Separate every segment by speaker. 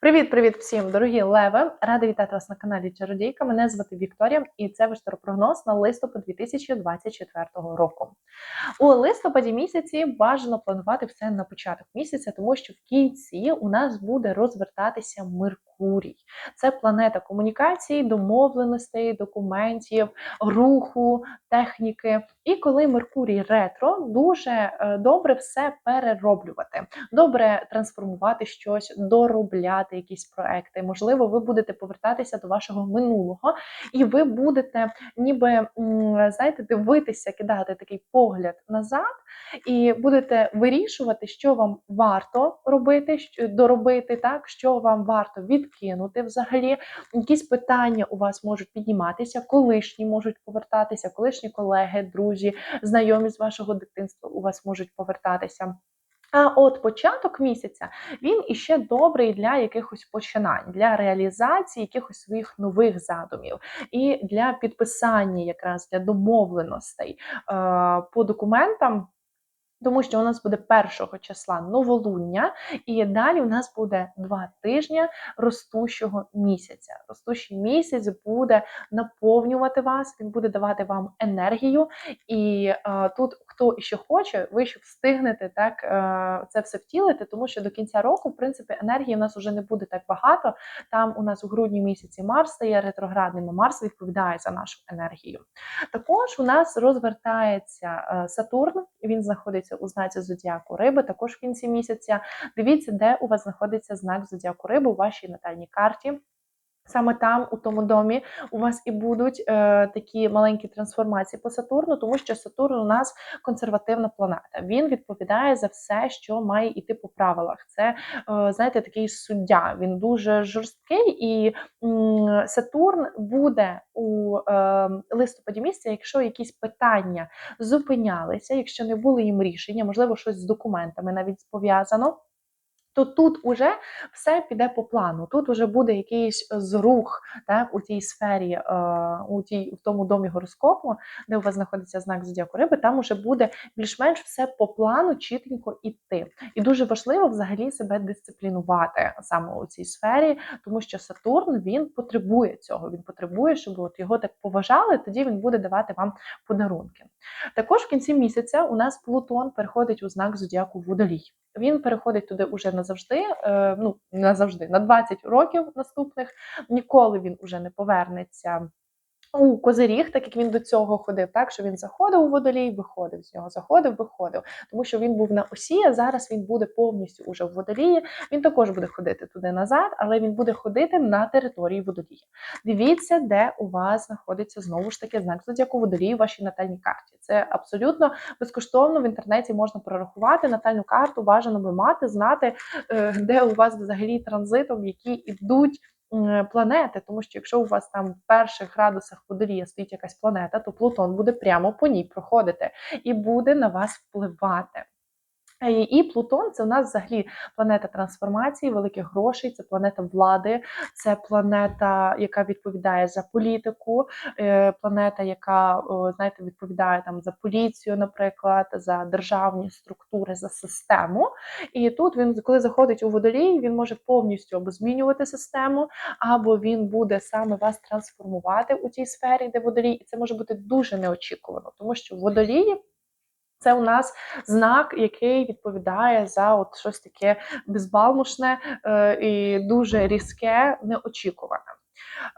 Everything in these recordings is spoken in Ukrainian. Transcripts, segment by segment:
Speaker 1: Привіт-привіт всім, дорогі леви! Рада вітати вас на каналі Чародійка. Мене звати Вікторія, і це ваш таропрогноз на листопад 2024 року. У листопаді місяці бажано планувати все на початок місяця, тому що в кінці у нас буде розвертатися Меркурій. Це планета комунікації, домовленостей, документів, руху, техніки. І коли Меркурій ретро, дуже е, добре все перероблювати, добре трансформувати щось, доробляти якісь проекти. Можливо, ви будете повертатися до вашого минулого, і ви будете, ніби знаєте, дивитися, кидати такий погляд назад, і будете вирішувати, що вам варто робити, доробити, так що вам варто відкинути взагалі. Якісь питання у вас можуть підніматися, колишні можуть повертатися, колишні колеги, друзі, знайомі з вашого дитинства у вас можуть повертатися. А от початок місяця він іще добрий для якихось починань, для реалізації якихось своїх нових задумів і для підписання, якраз для домовленостей е, по документам. Тому що у нас буде першого числа новолуння, і далі у нас буде два тижні ростущого місяця. Ростущий місяць буде наповнювати вас, він буде давати вам енергію. І е, тут, хто ще хоче, ви ще встигнете так е, це все втілити, тому що до кінця року, в принципі, енергії у нас вже не буде так багато. Там у нас у грудні місяці Марс стає ретроградним, а Марс відповідає за нашу енергію. Також у нас розвертається е, Сатурн, він знаходиться знаходиться у знаці зодіаку риби, також в кінці місяця. Дивіться, де у вас знаходиться знак зодіаку риби у вашій натальній карті. Саме там, у тому домі, у вас і будуть е, такі маленькі трансформації по Сатурну, тому що Сатурн у нас консервативна планета. Він відповідає за все, що має йти по правилах. Це, е, знаєте, такий суддя. Він дуже жорсткий, і м, Сатурн буде у е, листопаді місяця, якщо якісь питання зупинялися, якщо не було їм рішення, можливо, щось з документами навіть пов'язано то тут уже все піде по плану. Тут вже буде якийсь зрух так, у тій сфері, е, у тій, в тому домі гороскопу, де у вас знаходиться знак зодіаку риби, там уже буде більш-менш все по плану чітенько іти. І дуже важливо взагалі себе дисциплінувати саме у цій сфері, тому що Сатурн він потребує цього. Він потребує, щоб от його так поважали, тоді він буде давати вам подарунки. Також в кінці місяця у нас Плутон переходить у знак зодіаку Водолій. Він переходить туди уже назавжди, е, ну назавжди, на 20 років наступних. Ніколи він уже не повернеться у козиріг, так як він до цього ходив, так що він заходив у водолій, виходив з нього, заходив, виходив, тому що він був на осі. а Зараз він буде повністю уже в водолії. Він також буде ходити туди назад, але він буде ходити на території водолії. Дивіться, де у вас знаходиться знову ж таки знак зодіаку водолії в вашій натальній карті. Це абсолютно безкоштовно в інтернеті можна прорахувати натальну карту. Бажано би мати, знати, е, де у вас взагалі транзитом, які ідуть планети, тому що якщо у вас там в перших градусах водолія стоїть якась планета, то Плутон буде прямо по ній проходити і буде на вас впливати. І Плутон це у нас взагалі планета трансформації, великих грошей, це планета влади, це планета, яка відповідає за політику, е, планета, яка знаєте, відповідає там за поліцію, наприклад, за державні структури, за систему. І тут він, коли заходить у водолій, він може повністю або змінювати систему, або він буде саме вас трансформувати у тій сфері, де водолій, і це може бути дуже неочікувано, тому що водолії. Це у нас знак, який відповідає за от щось таке безбалмошне е, і дуже різке, неочікуване.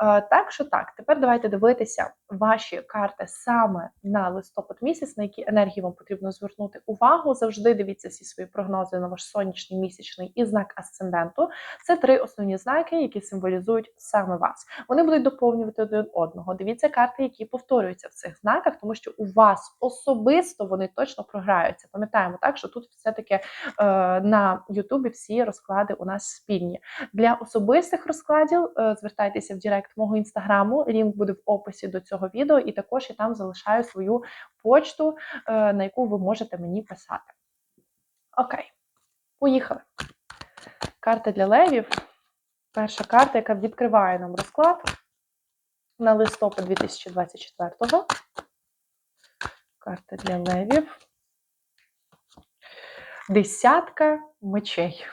Speaker 1: Е, так що так, тепер давайте дивитися ваші карти саме на листопад місяць, на які енергії вам потрібно звернути увагу. Завжди дивіться всі свої прогнози на ваш сонячний місячний і знак асценденту. Це три основні знаки, які символізують саме вас. Вони будуть доповнювати один одного. Дивіться карти, які повторюються в цих знаках, тому що у вас особисто вони точно програються. Пам'ятаємо так, що тут все-таки е, на Ютубі всі розклади у нас спільні. Для особистих розкладів е, звертайтеся в Директ мого інстаграму. Лінк буде в описі до цього відео, і також я там залишаю свою почту, е, на яку ви можете мені писати. Окей, поїхали. Карта для левів. Перша карта, яка відкриває нам розклад на листопад 2024-го. Карта для левів. Десятка мечей.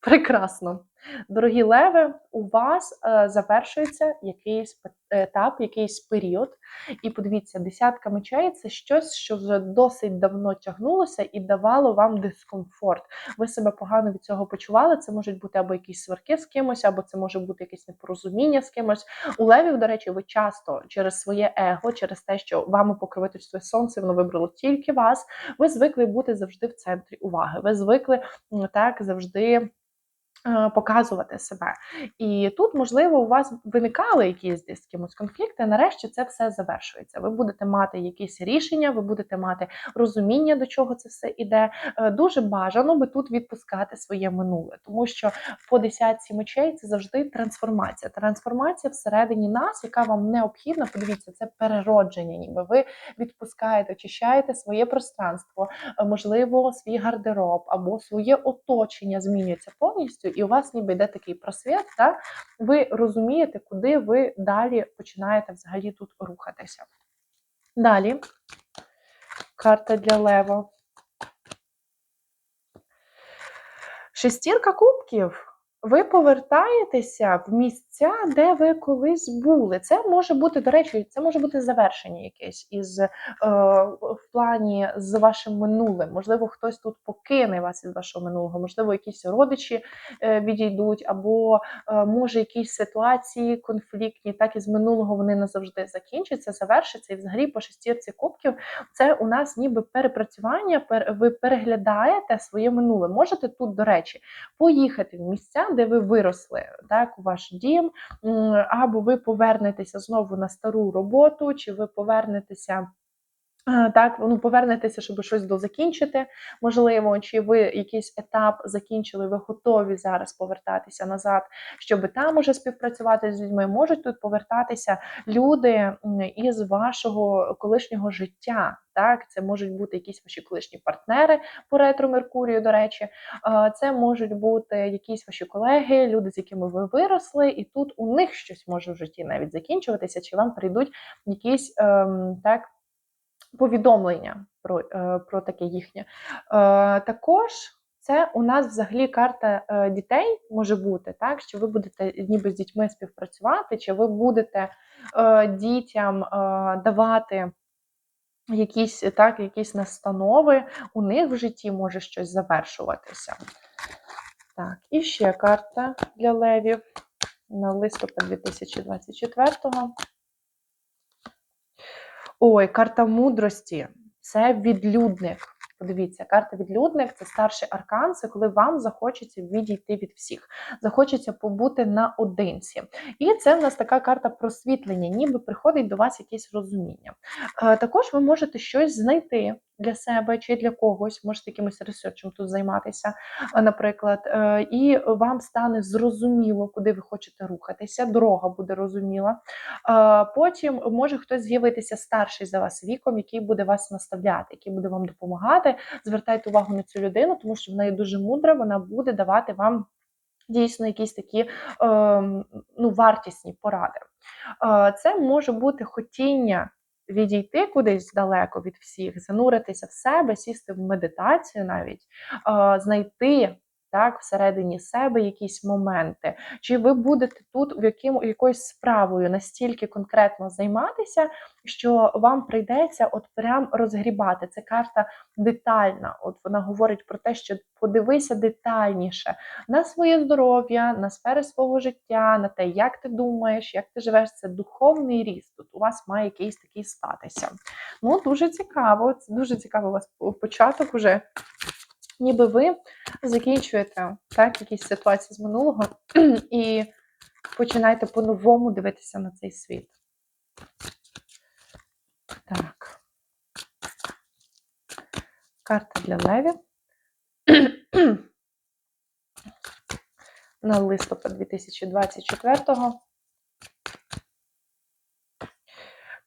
Speaker 1: Прекрасно. Дорогі леви, у вас е, завершується якийсь етап, якийсь період. І подивіться, десятка мечей це щось, що вже досить давно тягнулося і давало вам дискомфорт. Ви себе погано від цього почували. Це можуть бути або якісь сварки з кимось, або це може бути якесь непорозуміння з кимось. У левів, до речі, ви часто через своє его, через те, що вами покровительствує сонце, воно вибрало тільки вас. Ви звикли бути завжди в центрі уваги. Ви звикли так завжди. Е, Показувати себе, і тут, можливо, у вас виникали якісь десь з кимось конфлікти. Нарешті це все завершується. Ви будете мати якісь рішення, ви будете мати розуміння, до чого це все іде. Е, Дуже бажано би тут відпускати своє минуле, тому що по десятці мечей це завжди трансформація. Трансформація всередині нас, яка вам необхідна. Подивіться, це переродження, ніби ви відпускаєте, очищаєте своє пространство, е, можливо, свій гардероб або своє оточення змінюється повністю, і у вас ніби йде такий просвіт. да? Ви розумієте, куди ви далі починаєте взагалі тут рухатися. Далі карта для Лева. Шестірка кубків. Ви повертаєтеся в місця, де ви колись були. Це може бути, до речі, це може бути завершення якесь із е, в плані з вашим минулим. Можливо, хтось тут покине вас із вашого минулого, можливо, якісь родичі е, відійдуть, або е, може якісь ситуації конфліктні, так із минулого вони назавжди закінчаться, завершаться. І взагалі по шестірці кубків це у нас ніби перепрацювання. пер- ви переглядаєте своє минуле. Можете тут, до речі, поїхати в місця, де ви виросли, так, у ваш дім, або ви повернетеся знову на стару роботу, чи ви повернетеся. Е, Так, ну повернетеся, щоб щось дозакінчити, можливо, чи ви якийсь етап закінчили, ви готові зараз повертатися назад, щоб там уже співпрацювати з людьми. Можуть тут повертатися люди із вашого колишнього життя. Так, це можуть бути якісь ваші колишні партнери по ретро Меркурію, до речі. Е, Це можуть бути якісь ваші колеги, люди, з якими ви виросли, і тут у них щось може в житті навіть закінчуватися, чи вам прийдуть якісь ем, так. Повідомлення про, е, про таке їхнє. Е, також це у нас взагалі карта е, дітей може бути, так що ви будете ніби з дітьми співпрацювати, чи ви будете дітям давати якісь так, якісь настанови, у них в житті може щось завершуватися. Так, і ще карта для левів на листопад 2024-го. Ой, карта мудрості. Це відлюдник. Подивіться, карта відлюдник це старший аркан, це коли вам захочеться відійти від всіх, захочеться побути наодинці. І це в нас така карта просвітлення, ніби приходить до вас якесь розуміння. Е, Також ви можете щось знайти для себе чи для когось, можете якимось ресерчем тут займатися, наприклад, е, і вам стане зрозуміло, куди ви хочете рухатися, дорога буде розуміла. Потім може хтось з'явитися старший за вас віком, який буде вас наставляти, який буде вам допомагати. Звертайте увагу на цю людину, тому що вона є дуже мудра, вона буде давати вам. Дійсно, якісь такі е, ну, вартісні поради. Це може бути хотіння відійти кудись далеко від всіх, зануритися в себе, сісти в медитацію навіть, знайти так, всередині себе якісь моменти. Чи ви будете тут в яким, якоюсь справою настільки конкретно займатися, що вам прийдеться от прям розгрібати. Це карта детальна. От вона говорить про те, що подивися детальніше на своє здоров'я, на сфери свого життя, на те, як ти думаєш, як ти живеш. Це духовний ріст. Тут у вас має якийсь такий статися. Ну, дуже цікаво. Це дуже цікаво у вас початок уже. Ніби ви закінчуєте так, якісь ситуації з минулого і починаєте по-новому дивитися на цей світ. Так. Карта для левів. На листопад 2024-го.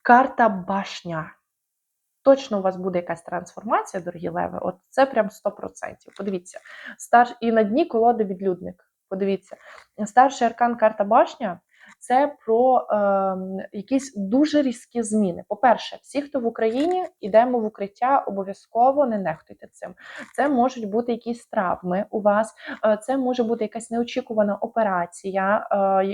Speaker 1: Карта башня. Точно у вас буде якась трансформація, дорогі леви. От це прям 100%. Подивіться. Стар... І на дні колоди відлюдник. Подивіться. Старший аркан карта башня це про ем, якісь дуже різкі зміни. По-перше, всі, хто в Україні, йдемо в укриття, обов'язково не нехтуйте цим. Це можуть бути якісь травми у вас, е, це може бути якась неочікувана операція,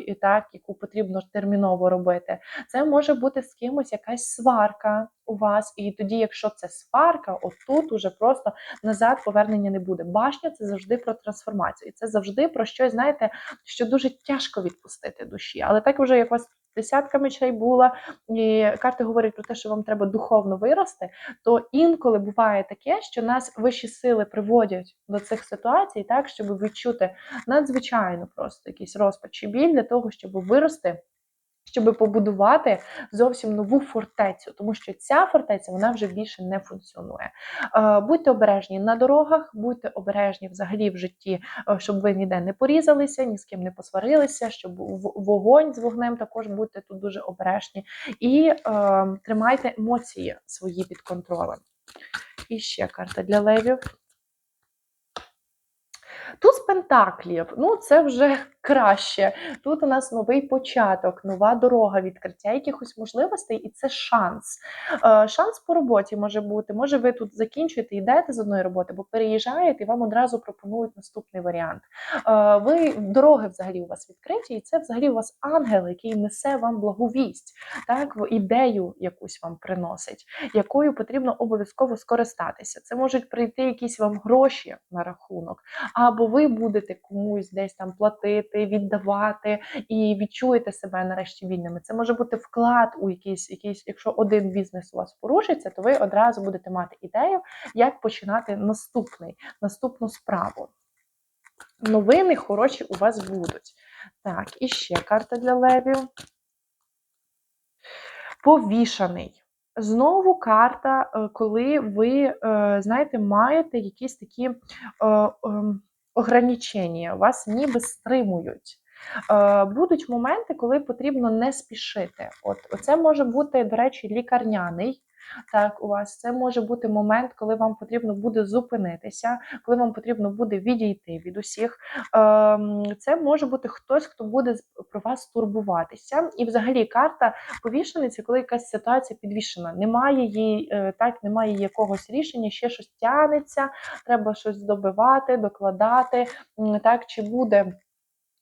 Speaker 1: е, так, яку потрібно терміново робити. Це може бути з кимось якась сварка у вас, і тоді, якщо це сварка, отут уже просто назад повернення не буде. Башня це завжди про трансформацію, і це завжди про щось, знаєте, що дуже тяжко відпустити душі. Але так вже як вас десятка мечей була, і карти говорять про те, що вам треба духовно вирости, то інколи буває таке, що нас вищі сили приводять до цих ситуацій, так щоб відчути надзвичайно просто якийсь розпач і біль для того, щоб вирости щоб побудувати зовсім нову фортецю, тому що ця фортеця вона вже більше не функціонує. Е, будьте обережні на дорогах, будьте обережні взагалі в житті, е, щоб ви ніде не порізалися, ні з ким не посварилися, щоб вогонь з вогнем також будьте тут дуже обережні і е, тримайте емоції свої під контролем. І ще карта для левів. Туз Пентаклів, ну це вже краще. Тут у нас новий початок, нова дорога, відкриття якихось можливостей, і це шанс. Е, шанс по роботі може бути. Може, ви тут закінчуєте, йдете з одної роботи, бо переїжджаєте і вам одразу пропонують наступний варіант. Е, ви дороги взагалі у вас відкриті, і це взагалі у вас ангел, який несе вам благовість, так ідею якусь вам приносить, якою потрібно обов'язково скористатися. Це можуть прийти якісь вам гроші на рахунок, або ви будете комусь десь там платити, віддавати і відчуєте себе нарешті вільними. Це може бути вклад у якийсь, якийсь, якщо один бізнес у вас порушиться, то ви одразу будете мати ідею, як починати наступний, наступну справу. Новини хороші у вас будуть. Так, і ще карта для левів. Повішаний. Знову карта, е, коли ви, е, знаєте, маєте якісь такі е, ем, ограничення, вас ніби стримують. Е, будуть моменти, коли потрібно не спішити. От Це може бути, до речі, лікарняний. Так, у вас це може бути момент, коли вам потрібно буде зупинитися, коли вам потрібно буде відійти від усіх. Ем, це може бути хтось, хто буде про вас турбуватися. І, взагалі, карта повішениця, коли якась ситуація підвішена. Немає її, е, так, немає якогось рішення, ще щось тянеться, треба щось добивати, докладати. Так, чи буде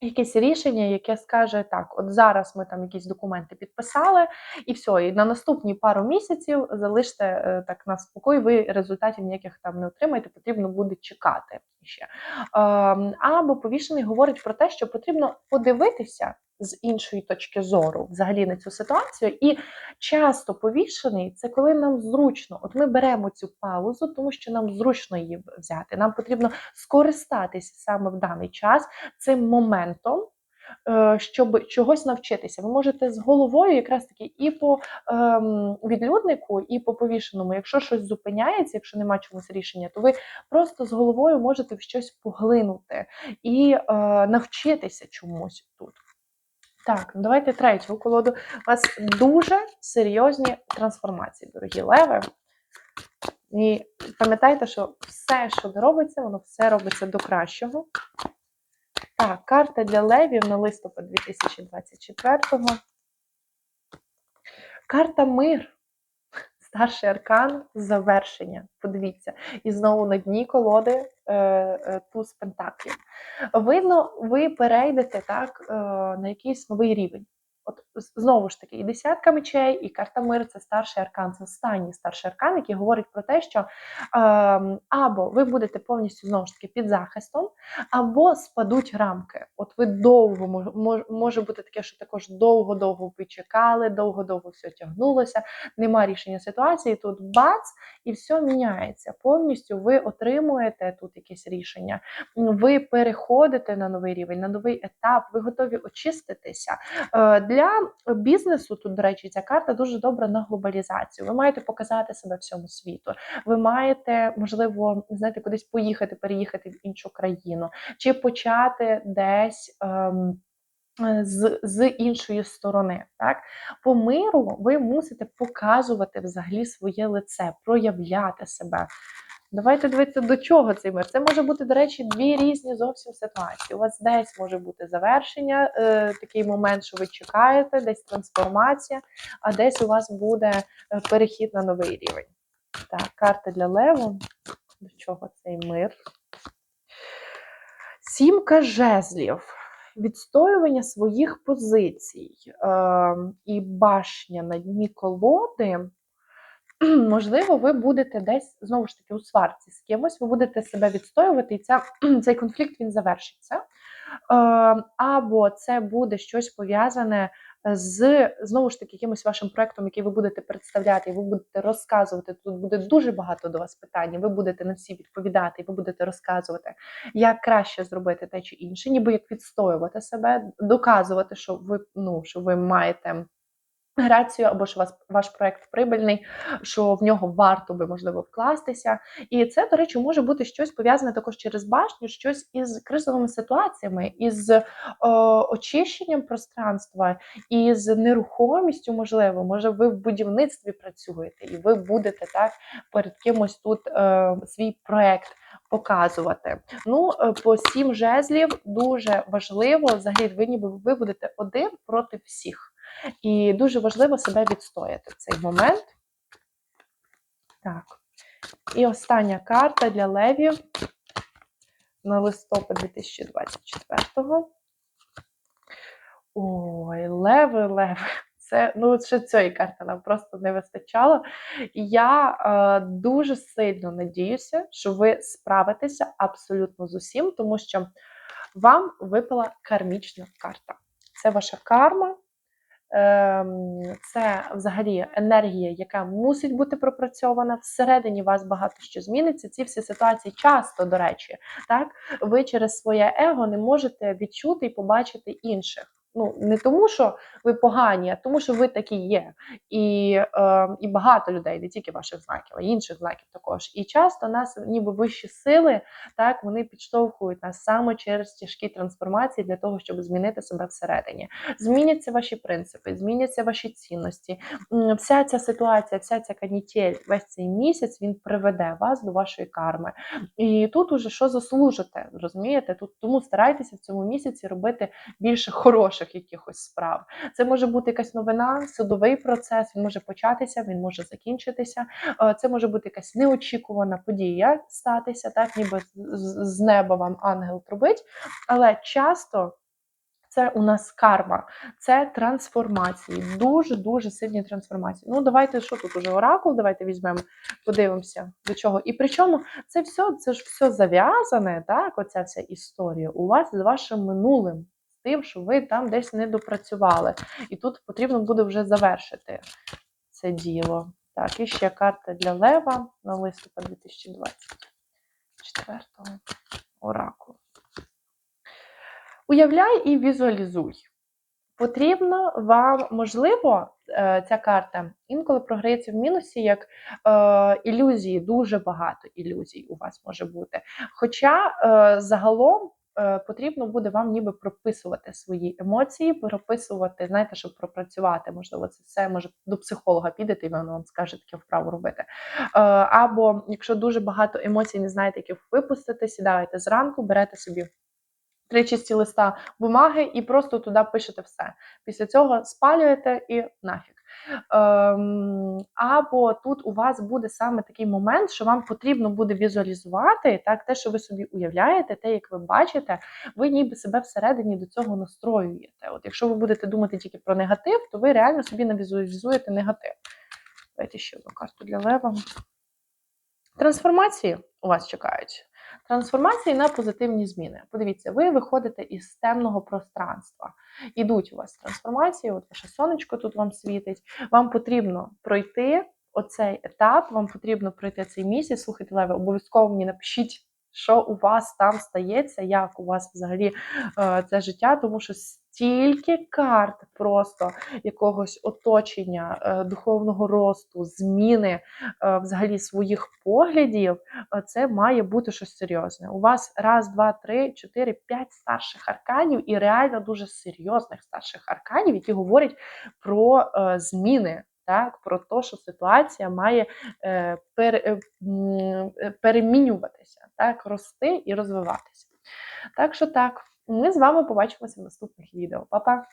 Speaker 1: якесь рішення, яке скаже так: от зараз ми там якісь документи підписали, і все, і на наступні пару місяців залиште е, так на спокій, ви результатів ніяких там не отримаєте, потрібно буде чекати ще. Ем, або повішений говорить про те, що потрібно подивитися з іншої точки зору взагалі на цю ситуацію. І часто повішений це коли нам зручно. От ми беремо цю паузу, тому що нам зручно її взяти. Нам потрібно скористатися саме в даний час цим моментом. Е, щоб чогось навчитися, ви можете з головою, якраз таки, і по ем, відлюднику, і по повішеному, якщо щось зупиняється, якщо нема чомусь рішення, то ви просто з головою можете в щось поглинути і е, навчитися чомусь тут. Так, ну давайте третю колоду. У вас дуже серйозні трансформації, дорогі леви. І пам'ятайте, що все, що робиться, воно все робиться до кращого. Так, карта для левів на листопад 2024-го. Карта мир. Старший аркан завершення. Подивіться. І знову на дні колоди е, е, туз пентаклів. Видно, ви перейдете так е, на якийсь новий рівень. От знову ж таки, і десятка мечей, і карта мир це старший аркан, це останній старший аркан, який говорить про те, що е, або ви будете повністю знову ж таки під захистом, або спадуть рамки. От ви довго мож, може бути таке, що також довго-довго ви довго-довго все тягнулося, нема рішення ситуації. Тут бац, і все міняється. Повністю ви отримуєте тут якесь рішення, ви переходите на новий рівень, на новий етап, ви готові очиститися. Е, для бізнесу тут, до речі, ця карта дуже добра на глобалізацію. Ви маєте показати себе всьому світу. Ви маєте, можливо, знаєте, кудись поїхати, переїхати в іншу країну, чи почати десь. Ем, з з іншої сторони, так по миру ви мусите показувати взагалі своє лице, проявляти себе. Давайте дивитися, до чого цей мир. Це може бути, до речі, дві різні зовсім ситуації. У вас десь може бути завершення, е, такий момент, що ви чекаєте, десь трансформація, а десь у вас буде е, перехід на новий рівень. Так, карта для Леву. До чого цей мир? Сімка жезлів. Відстоювання своїх позицій е, і башня на дні колоди. Можливо, ви будете десь знову ж таки у сварці з кимось, ви будете себе відстоювати, і ця, цей конфлікт він завершиться. Е, або це буде щось пов'язане з знову ж таки якимось вашим проектом, який ви будете представляти, і ви будете розказувати. Тут буде дуже багато до вас питань. Ви будете на всі відповідати, і ви будете розказувати, як краще зробити те чи інше, ніби як відстоювати себе, доказувати, що ви ну що ви маєте грацію, або що вас ваш проект прибильний, що в нього варто би можливо вкластися. І це, до речі, може бути щось пов'язане також через башню, щось із кризовими ситуаціями, із о, очищенням пространства, із нерухомістю, можливо, може, ви в будівництві працюєте, і ви будете так перед кимось тут е, свій проект. Показувати. Ну, е, по сім жезлів дуже важливо, взагалі, ви ніби ви будете один проти всіх. І дуже важливо себе відстояти в цей момент. Так. І остання карта для левів на листопад 2024-го. Ой, леви, леви. Це, ну, ще цієї карти нам просто не вистачало. Я е, дуже сильно надіюся, що ви справитеся абсолютно з усім, тому що вам випала кармічна карта. Це ваша карма, це взагалі енергія, яка мусить бути пропрацьована. Всередині вас багато що зміниться. Ці всі ситуації часто, до речі, так ви через своє его не можете відчути і побачити інших. Ну не тому, що ви погані, а тому, що ви такі є. І е, і багато людей, не тільки ваших знаків, а інших знаків також. І часто нас, ніби вищі сили, так вони підштовхують нас саме через тяжкі трансформації для того, щоб змінити себе всередині. Зміняться ваші принципи, зміняться ваші цінності. Вся ця ситуація, вся ця канітель, весь цей місяць він приведе вас до вашої карми. І тут уже що заслужите, розумієте? Тут тому старайтеся в цьому місяці робити більше хороших інших якихось справ. Це може бути якась новина, судовий процес, він може початися, він може закінчитися. Е, це може бути якась неочікувана подія статися, так ніби з неба вам ангел трубить. Але часто. Це у нас карма, це трансформації, дуже-дуже сильні трансформації. Ну, давайте, що тут уже оракул, давайте візьмемо, подивимося до чого. І причому це все це ж все зав'язане, так, оця вся історія у вас з вашим минулим тим, що ви там десь не допрацювали. І тут потрібно буде вже завершити це діло. Так, і ще карта для Лева на листопад 2024 оракул. Уявляй і візуалізуй. Потрібно вам, можливо, е, ця карта інколи програється в мінусі, як е, ілюзії, дуже багато ілюзій у вас може бути. Хоча е, загалом потрібно буде вам ніби прописувати свої емоції, прописувати, знаєте, щоб пропрацювати. Можливо, це все може до психолога підете, і він вам скаже таке вправо робити. Е, або якщо дуже багато емоцій, не знаєте, як їх випустити, сідаєте зранку, берете собі. Три чисті листа бумаги і просто туди пишете все. Після цього спалюєте і нафіг. Ем, або тут у вас буде саме такий момент, що вам потрібно буде візуалізувати так, те, що ви собі уявляєте, те, як ви бачите, ви ніби себе всередині до цього настроюєте. От Якщо ви будете думати тільки про негатив, то ви реально собі не візуалізуєте негатив. Давайте ще одну карту для лева. Трансформації у вас чекають. Трансформації на позитивні зміни. Подивіться, ви виходите із темного пространства. Ідуть у вас трансформації, от ваше сонечко тут вам світить. Вам потрібно пройти оцей етап, вам потрібно пройти цей місяць. Слухайте, Леве, обов'язково мені напишіть що у вас там стається, як у вас взагалі е, це життя, тому що стільки карт просто якогось оточення, е, духовного росту, зміни е, взагалі своїх поглядів, це має бути щось серйозне. У вас раз, два, три, чотири, п'ять старших арканів, і реально дуже серйозних старших арканів, які говорять про зміни так, про те, що ситуація має е, пере, е, е, перемінюватися, так, рости і розвиватися. Так що так, ми з вами побачимося в наступних відео. Па-па!